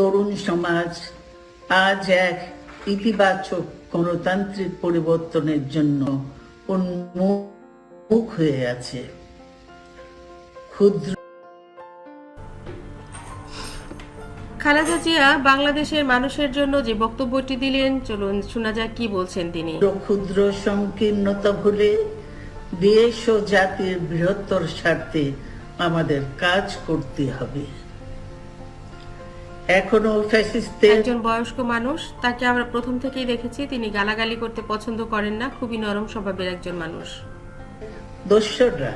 তরুণ সমাজ আজ এক ইতিবাচক গণতান্ত্রিক পরিবর্তনের জন্য উন্মুখ হয়ে আছে। ক্ষুদ্র খালেদা জিয়া বাংলাদেশের মানুষের জন্য যে বক্তব্যটি দিলেন চলুন শোনা যাক কি বলছেন তিনি। ক্ষুদ্র সংকীর্ণতা ভুলে দেশ ও জাতির বৃহত্তর স্বার্থে আমাদের কাজ করতে হবে। এখনও ফ্যাসিস্টদের একজন বয়স্ক মানুষ তাকে আমরা প্রথম থেকেই দেখেছি তিনি গালাগালি করতে পছন্দ করেন না খুবই নরম স্বভাবের একজন মানুষ। দোসররা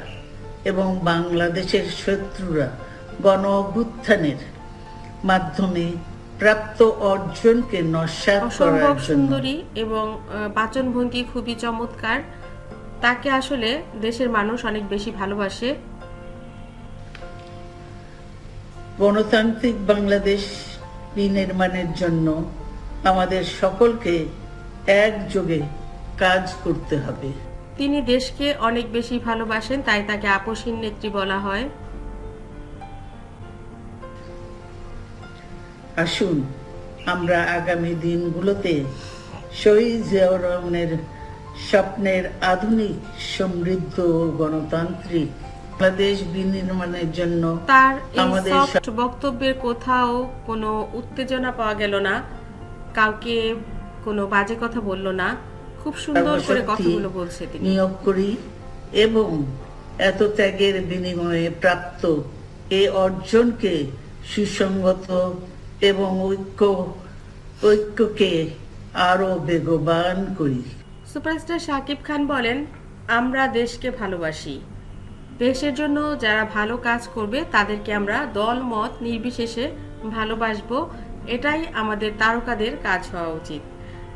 এবং বাংলাদেশের শত্রুরা গণ অভ্যুত্থানের মাধ্যমে প্রাপ্ত অর্জনকে নস্যাৎ করার সুন্দরী এবং বাচন ভঙ্গি খুবই চমৎকার। তাকে আসলে দেশের মানুষ অনেক বেশি ভালোবাসে। গণতান্ত্রিক বাংলাদেশ বিনির্মাণের জন্য আমাদের সকলকে একযোগে কাজ করতে হবে। তিনি দেশকে অনেক বেশি ভালোবাসেন তাই তাকে আপসীন নেত্রী বলা হয়। আসুন আমরা আগামী দিনগুলোতে শহীদ জিয়াউর রহমানের স্বপ্নের আধুনিক সমৃদ্ধ ও গণতান্ত্রিক বাংলাদেশ বিনির্মাণের জন্য তার সফট বক্তব্যের কোথাও কোনো উত্তেজনা পাওয়া গেল না কাউকে কোনো বাজে কথা বলল না খুব সুন্দর করে কথাগুলো বলছে তিনি। নিয়োগ করি এবং এত ত্যাগের বিনিময়ে প্রাপ্ত এই অর্জনকে সুসংগত এবং ঐক্য ঐক্যকে আরও বেগবান করি। সুপারস্টার শাকিব খান বলেন আমরা দেশকে ভালোবাসি। দেশের জন্য যারা ভালো কাজ করবে, তাদেরকে আমরা দল, মত নির্বিশেষে ভালোবাসবো। এটাই আমাদের তারকাদের কাজ হওয়া উচিত।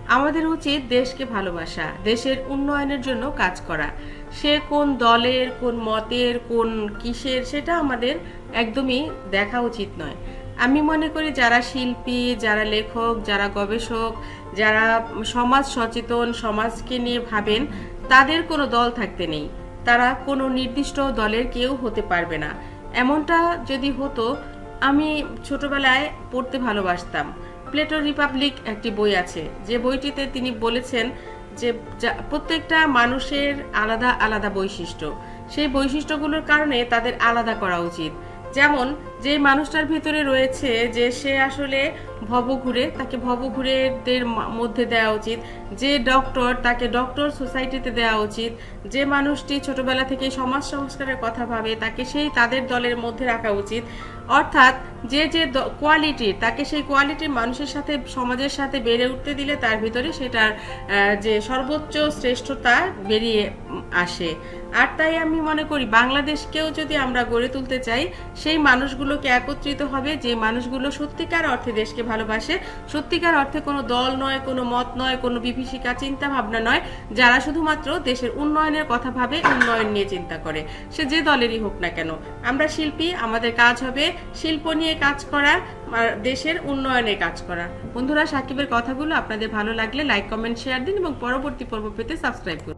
আমাদের উচিত দেশকে ভালোবাসা, দেশের উন্নয়নের জন্য কাজ করা। সে কোন দলের, কোন মতের, কোন কিসের, সেটা আমাদের একদমই দেখা উচিত নয়। আমি মনে করি যারা শিল্পী, যারা লেখক, যারা গবেষক, যারা সমাজ সচেতন, সমাজকে নিয়ে ভাবেন, তাদের কোনো দল থাকতে নেই। তারা কোনো নির্দিষ্ট দলের কেউ হতে পারবে না। এমনটা যদি হতো, আমি ছোটবেলায় পড়তে ভালোবাসতাম। প্লেটো রিপাবলিক একটি বই আছে। যে বইটিতে তিনি বলেছেন যে প্রত্যেকটা মানুষের আলাদা আলাদা বৈশিষ্ট্য। সেই বৈশিষ্ট্যগুলোর কারণে তাদের আলাদা করা উচিত। যেমন যে মানুষটার ভিতরে রয়েছে যে সে আসলে ভবঘুরে, তাকে ভবঘুরেদের মধ্যে দেওয়া উচিত। যে ডক্টর, তাকে ডক্টর সোসাইটিতে দেওয়া উচিত। যে মানুষটি ছোটবেলা থেকে সমাজ সংস্কারের কথা ভাবে, তাকে সেই তাদের দলের মধ্যে রাখা উচিত। অর্থাৎ যে যে কোয়ালিটির তাকে সেই কোয়ালিটির মানুষের সাথে, সমাজের সাথে বেড়ে উঠতে দিলে তার ভিতরে সেটার যে সর্বোচ্চ শ্রেষ্ঠতা বেরিয়ে আসে। আর তাই আমি মনে করি, বাংলাদেশকেও যদি আমরা গড়ে তুলতে চাই, সেই মানুষগুলোকে একত্রিত হবে যে মানুষগুলো সত্যিকার অর্থে দেশকে ভালোবাসে। সত্যিকার অর্থে কোনো দল নয়, কোনো মত নয়, কোনো বিভীষিকা চিন্তা ভাবনা নয়। যারা শুধুমাত্র দেশের উন্নয়নের কথা ভাবে, উন্নয়ন নিয়ে চিন্তা করে। সে যে দলেরই হোক না কেন। আমরা শিল্পী, আমাদের কাজ হবে শিল্প নিয়ে কাজ করা দেশের উন্নয়নে কাজ করা। বন্ধুরা, সাকিবের কথাগুলো আপনাদের ভালো লাগলে লাইক কমেন্ট শেয়ার দিন এবং পরবর্তী পর্ব পেতে সাবস্ক্রাইব করুন।